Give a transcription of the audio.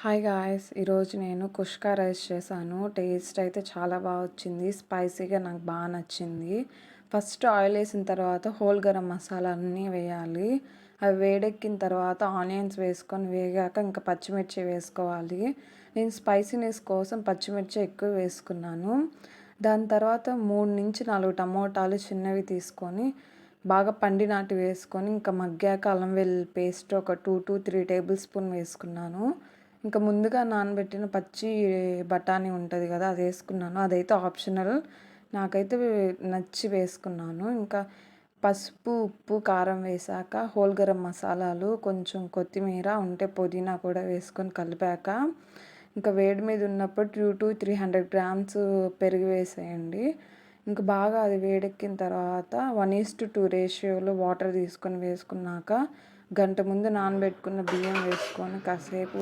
Hi guys ఈరోజు నేను కుష్కా rice చేశాను. టేస్ట్ అయితే చాలా బాగా వచ్చింది. స్పైసీగా నాకు బాగా నచ్చింది. ఫస్ట్ ఆయిల్ వేసిన తర్వాత హోల్ గరం మసాలా అన్నీ వేయాలి. అవి వేడెక్కిన తర్వాత ఆనియన్స్ వేసుకొని వేగాక ఇంకా పచ్చిమిర్చి వేసుకోవాలి. నేను స్పైసీనెస్ కోసం పచ్చిమిర్చి ఎక్కువ వేసుకున్నాను. దాని తర్వాత మూడు నుంచి నాలుగు టమోటాలు చిన్నవి తీసుకొని బాగా పండినాటి వేసుకొని ఇంకా మగ్గాక అల్లం వెల్లుల్లి పేస్ట్ ఒక two to three tablespoon వేసుకున్నాను. ఇంకా ముందుగా నానబెట్టిన పచ్చి బఠానీ ఉంటుంది కదా అది వేసుకున్నాను. అదైతే ఆప్షనల్. నాకైతే నచ్చి వేసుకున్నాను. ఇంకా పసుపు ఉప్పు కారం వేసాక హోల్ గరం మసాలాలు కొంచెం కొత్తిమీర ఉంటే పుదీనా కూడా వేసుకొని కలిపాక ఇంకా వేడి మీద ఉన్నప్పుడు two to three hundred grams పెరుగు వేసేయండి. ఇంకా బాగా అది వేడెక్కిన తర్వాత వన్ ఈస్ టు టూ రేషియోలో వాటర్ తీసుకొని వేసుకున్నాక గంట ముందు నానబెట్టుకున్న బియ్యం వేసుకొని కాసేపు